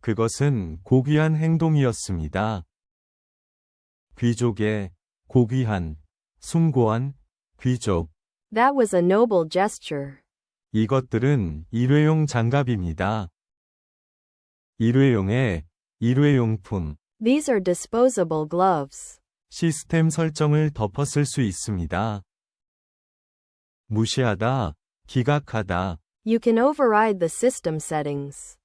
그것은 고귀한 행동이었습니다. 귀족의 고귀한, 숭고한, 귀족. That was a noble gesture. 이것들은 일회용 장갑입니다. 일회용의 일회용품 These are disposable gloves. 시스템 설정을 덮었을 수 있습니다. 무시하다, 기각하다, You can override the system settings.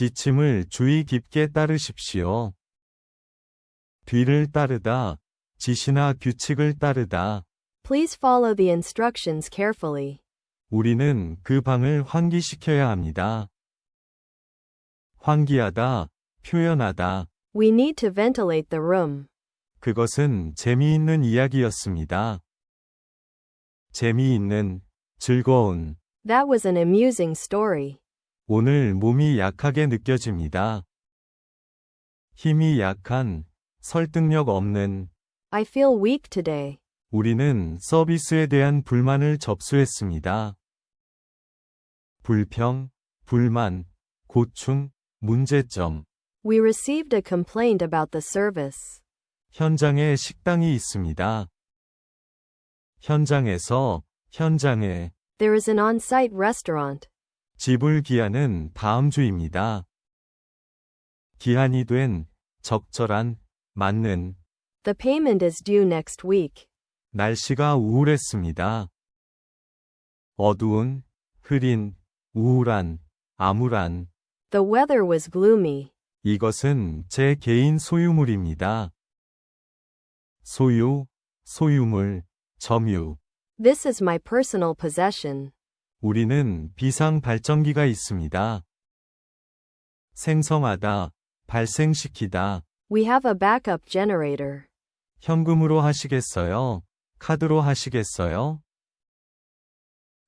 지침을 주의 깊게 따르십시오. 뒤를 따르다, 지시나 규칙을 따르다. Please follow the instructions carefully. 우리는 그 방을 환기시켜야 합니다. 환기하다, 표현하다. We need to ventilate the room. 그것은 재미있는 이야기였습니다. 재미있는, 즐거운. That was an amusing story. 오늘 몸이 약하게 느껴집니다. 힘이 약한, 설득력 없는. I feel weak today. 우리는 서비스에 대한 불만을 접수했습니다. 불평, 불만, 고충, 문제점. We received a complaint about the service. 현장에 식당이 있습니다. 현장에서, 현장에, There is an on site restaurant. 지불 기한은 다음 주입니다. 기한이 된, 적절한, 맞는, The payment is due next week. 날씨가 우울했습니다. 어두운, 흐린, 우울한, 암울한, The weather was gloomy. 이것은 제 개인 소유물입니다. 소유, 소유물, 점유. This is my personal possession. 우리는 비상 발전기가 있습니다. 생성하다, 발생시키다. We have a backup generator. 현금으로 하시겠어요? 카드로 하시겠어요?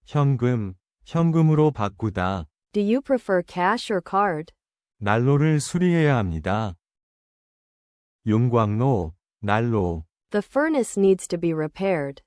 현금, 현금으로 바꾸다. Do you prefer cash or card? 난로를 수리해야 합니다. 용광로, 난로. The furnace needs to be repaired.